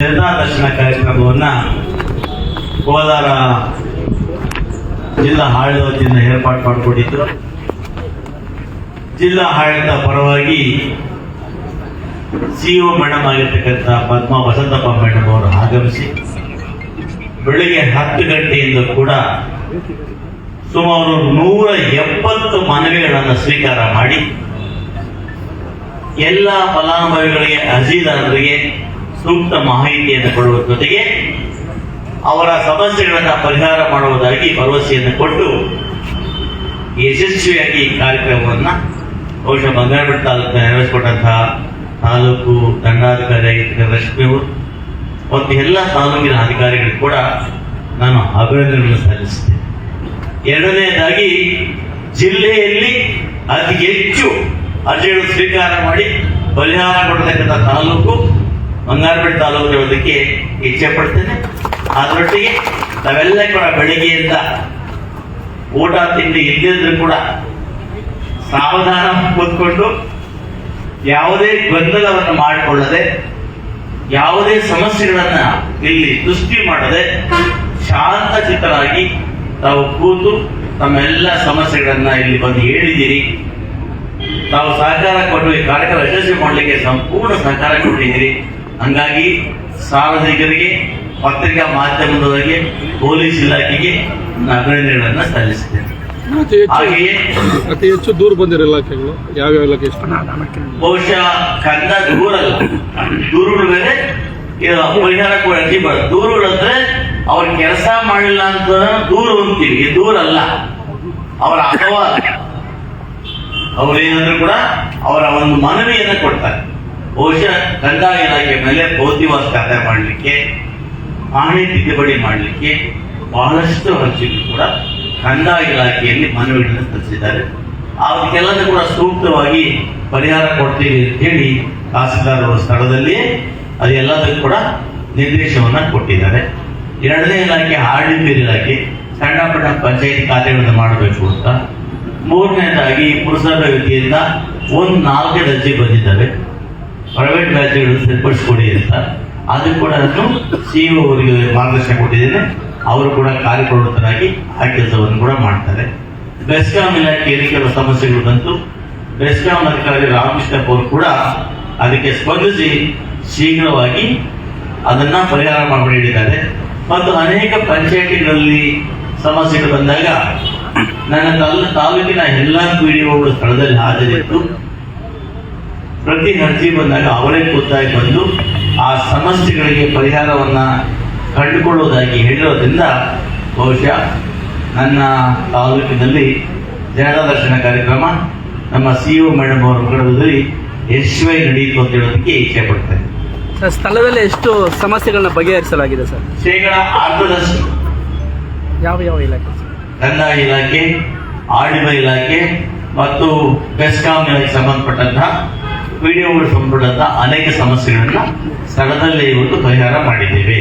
ಜನತಾ ದರ್ಶನ ಕಾರ್ಯಕ್ರಮವನ್ನ ಕೋಲಾರ ಜಿಲ್ಲಾ ಆಡಳಿತ ವತಿಯಿಂದ ಏರ್ಪಾಡು ಮಾಡಿಕೊಂಡಿದ್ದು ಜಿಲ್ಲಾ ಆಡಳಿತ ಪರವಾಗಿ ಸಿಇಒ ಮೇಡಮ್ ಆಗಿರ್ತಕ್ಕಂಥ ಪದ್ಮ ವಸಂತಪ್ಪ ಮೇಡಮ್ ಅವರು ಆಗಮಿಸಿ ಬೆಳಿಗ್ಗೆ ಹತ್ತು ಗಂಟೆಯಿಂದ ಕೂಡ ಸುಮಾರು ನೂರ ಎಪ್ಪತ್ತು ಮನವಿಗಳನ್ನು ಸ್ವೀಕಾರ ಮಾಡಿ ಎಲ್ಲ ಫಲಾನುಭವಿಗಳಿಗೆ, ಅರ್ಜಿದಾರರಿಗೆ ಸೂಕ್ತ ಮಾಹಿತಿಯನ್ನು ಕೊಡುವ ಜೊತೆಗೆ ಅವರ ಸಮಸ್ಯೆಗಳನ್ನು ಪರಿಹಾರ ಮಾಡುವುದಾಗಿ ಭರವಸೆಯನ್ನು ಕೊಟ್ಟು ಯಶಸ್ವಿಯಾಗಿ ಈ ಕಾರ್ಯಕ್ರಮವನ್ನು ಬಹುಶಃ ಬಂಗಾರಪೇಟೆ ತಾಲೂಕು ನೆರವೇರಿಸಿಕೊಟ್ಟಂತಹ ತಾಲೂಕು ದಂಡಾಧಿಕಾರಿ ಲಕ್ಷ್ಮಿ ಅವರು ಮತ್ತು ಎಲ್ಲ ತಾಲೂಕಿನ ಅಧಿಕಾರಿಗಳು ಕೂಡ ನಾನು ಅಭಿನಂದನೆಗಳನ್ನು ಸಲ್ಲಿಸುತ್ತೇನೆ. ಎರಡನೇದಾಗಿ ಜಿಲ್ಲೆಯಲ್ಲಿ ಅತಿ ಹೆಚ್ಚು ಅರ್ಜಿಗಳು ಸ್ವೀಕಾರ ಮಾಡಿ ಪರಿಹಾರ ಕೊಡತಕ್ಕಂಥ ತಾಲೂಕು ಬಂಗಾರಪೇಟೆ ತಾಲೂಕು ಇರೋದಕ್ಕೆ ಇಚ್ಛೆ ಪಡ್ತೇನೆ ಅದರೊಟ್ಟಿಗೆ ನಾವೆಲ್ಲ ಕೂಡ ಬೆಳಿಗ್ಗೆಯಿಂದ ಊಟ, ತಿಂಡಿ ಇಲ್ಲದಿದ್ರು ಕೂಡ ಸಾವಧಾನ ಕೂತ್ಕೊಂಡು ಯಾವುದೇ ಗೊಂದಲವನ್ನು ಮಾಡಿಕೊಳ್ಳದೆ, ಯಾವುದೇ ಸಮಸ್ಯೆಗಳನ್ನ ಇಲ್ಲಿ ಸೃಷ್ಟಿ ಮಾಡದೆ ಶಾಂತ ಚಿತ್ತರಾಗಿ ತಾವು ಕೂತು ತಮ್ಮೆಲ್ಲ ಸಮಸ್ಯೆಗಳನ್ನ ಇಲ್ಲಿ ಬಂದು ಹೇಳಿದ್ದೀರಿ. ತಾವು ಸಹಕಾರ ಕೊಟ್ಟು ಈ ಕಾರ್ಯಕ್ರಮ ಯಶಸ್ವಿ ಮಾಡಲಿಕ್ಕೆ ಸಂಪೂರ್ಣ ಸಹಕಾರ ಕೊಟ್ಟಿದ್ದೀರಿ. ಹಂಗಾಗಿ ಸಾರ್ವಜನಿಕರಿಗೆ ಪತ್ರಿಕಾ ಮಾಧ್ಯಮದವರಿಗೆ ಪೊಲೀಸ್ ಇಲಾಖೆಗೆ ಅಭಿನಂದನೆಗಳನ್ನು ಸಲ್ಲಿಸ್ತೇನೆ ಅತಿ ಹೆಚ್ಚು ಅತಿ ಹೆಚ್ಚು ದೂರ ಬಂದಿರೋ ಇಲಾಖೆಗಳು ಯಾವ್ಯಾವ ಇಲಾಖೆ ಎಷ್ಟು? ಬಹುಶಃ ಕಂದ ದೂರ ದೂರುಗಳ ಮೇಲೆ ಪರಿಹಾರ ಕೂಡ ಅರ್ಜಿ ಬರೋದು ದೂರುಗಳು ಅಂದ್ರೆ ಅವ್ರ ಕೆಲಸ ಮಾಡಿಲ್ಲ ಅಂತ ದೂರ ಅಂತೀವಿ. ದೂರ ಅಲ್ಲ ಅವರ ಅಪವಾದ. ಅವ್ರೇನಾದ್ರೂ ಕೂಡ ಅವರ ಒಂದು ಮನವಿಯನ್ನು ಕೊಡ್ತಾರೆ. ಬಹುಶಃ ಕಂದಾಯ ಇಲಾಖೆ ಮೇಲೆ ಬೌದ್ಧಿವಾಸ ಖಾತೆ ಮಾಡಲಿಕ್ಕೆ, ಆಣೆ ತಿದ್ದುಪಡಿ ಮಾಡಲಿಕ್ಕೆ ಬಹಳಷ್ಟು ಅರ್ಜಿಗಳು ಕೂಡ ಕಂದಾಯ ಇಲಾಖೆಯಲ್ಲಿ ಮನವಿಗಳನ್ನು ಸಲ್ಲಿಸಿದ್ದಾರೆ. ಅದಕ್ಕೆಲ್ಲದೂ ಕೂಡ ಸೂಕ್ತವಾಗಿ ಪರಿಹಾರ ಕೊಡ್ತೀವಿ ಅಂತ ಹೇಳಿ ತಹಸೀಲ್ದಾರ್ ಸ್ಥಳದಲ್ಲಿಯೇ ಸ್ಥಳದಲ್ಲಿ ಅದೆಲ್ಲದಕ್ಕೂ ಕೂಡ ನಿರ್ದೇಶವನ್ನು ಕೊಟ್ಟಿದ್ದಾರೆ. ಎರಡನೇ ಇಲಾಖೆ, ಆಡಳಿತ ಇಲಾಖೆ, ಸಣ್ಣ ಪುಟ್ಟ ಪಂಚಾಯತ್ ಖಾತೆಗಳನ್ನು ಮಾಡಬೇಕು ಅಂತ. ಮೂರನೇದಾಗಿ ಪುರಸಭೆ ವತಿಯಿಂದ ಒಂದು ನಾಲ್ಕೇ ಅರ್ಜಿ ಬಂದಿದ್ದಾವೆ. ಪ್ರೈವೇಟ್ ಬ್ಯಾಚ್ಗಳು ಸರಿಪಡಿಸ್ಕೊಡಿ ಅಂತ. ಅದು ಕೂಡ ನಾನು ಸಿ ಅವರಿಗೆ ಮಾರ್ಗದರ್ಶನ ಕೊಟ್ಟಿದ್ದೇನೆ. ಅವರು ಕೂಡ ಕಾರ್ಯಪ್ರವೃತ್ತರಾಗಿ ಆ ಕೆಲಸವನ್ನು ಕೂಡ ಮಾಡ್ತಾರೆ. ಬೆಸ್ಕಾಂ ಇಲಾಖೆಯಲ್ಲಿ ಕೆಲವು ಸಮಸ್ಯೆಗಳು ಬಂತು. ಬೆಸ್ಕಾಂ ಅಧಿಕಾರಿ ರಾಮಕೃಷ್ಣಪ್ಪ ಅವರು ಕೂಡ ಅದಕ್ಕೆ ಸ್ಪಂದಿಸಿ ಶೀಘ್ರವಾಗಿ ಅದನ್ನ ಪರಿಹಾರ ಮಾಡಿ ಹೇಳಿದ್ದಾರೆ ಮತ್ತು ಅನೇಕ ಪಂಚಾಯಿತಿಗಳಲ್ಲಿ ಸಮಸ್ಯೆಗಳು ಬಂದಾಗ ನನ್ನ ತಾಲೂ- ತಾಲೂಕಿನ ಎಲ್ಲ ಪಿಡಿಒಗಳು ಸ್ಥಳದಲ್ಲಿ ಹಾಜರಿದ್ದು ಪ್ರತಿ ಅರ್ಜಿ ಬಂದಾಗ ಅವರೇ ಖುದ್ದಾಗಿ ಬಂದು ಆ ಸಮಸ್ಯೆಗಳಿಗೆ ಪರಿಹಾರವನ್ನು ಕಂಡುಕೊಳ್ಳುವುದಾಗಿ ಹೇಳಿರೋದ್ರಿಂದ ಬಹುಶಃ ನನ್ನ ತಾಲೂಕಿನಲ್ಲಿ ಜನತಾ ದರ್ಶನ ಕಾರ್ಯಕ್ರಮ ನಮ್ಮ ಸಿಇಒ ಮೇಡಮ್ ಅವರ ಮುಖಂಡದಲ್ಲಿ ಯಶಸ್ವಿಯಾಗಿ ನಡೆಯಿತು ಅಂತ ಹೇಳೋದಕ್ಕೆ ಇಚ್ಛೆ ಪಡ್ತೇನೆ. ಸರ್ ಸ್ಥಳದಲ್ಲಿ ಎಷ್ಟು ಸಮಸ್ಯೆಗಳನ್ನ ಬಗೆಹರಿಸಲಾಗಿದೆ ಸರ್? ಶೇಕಡ ಅರ್ಧದಷ್ಟು ಯಾವ ಯಾವ ಇಲಾಖೆ? ಕಂದಾಯ ಇಲಾಖೆ ಆಡಳಿತ ಇಲಾಖೆ ಮತ್ತು ಬೆಸ್ಕಾಂ ಇಲಾಖೆ ಸಂಬಂಧಪಟ್ಟಂತಹ ಪಿಡಿಒಗಳು ಸಂಪುಟದ ಅನೇಕ ಸಮಸ್ಯೆಗಳನ್ನ ಸ್ಥಳದಲ್ಲೇ ಇವತ್ತು ಪರಿಹಾರ ಮಾಡಿದ್ದೇವೆ.